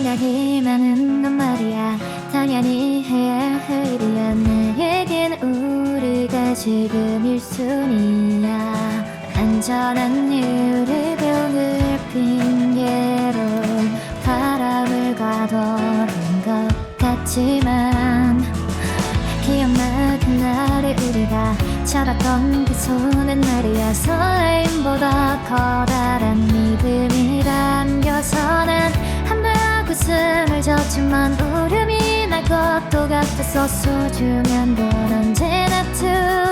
생각이 많은 건 말이야. 당연히 해야 할 일이야. 내겐 우리가 지금 1순위야. 안전한 이유를 병을 핑계로 바람을 가둬린 것 같지만 기억나 그날의 우리가 잡았던 그 손은 말이야. 설렘보다 커다란 믿음이 담겨서 난한번 웃음을 졌지만 울음이 날 것도 같았어 소중한 건 언제나 두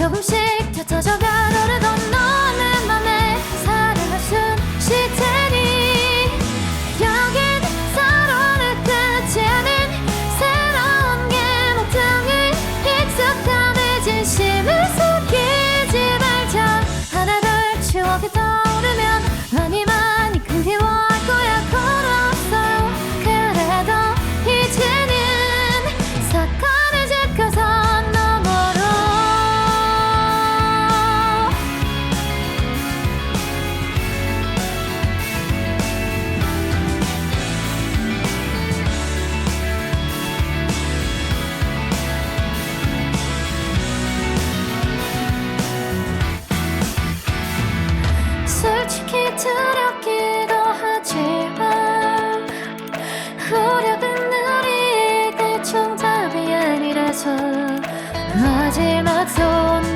조금씩 너를 건너는 우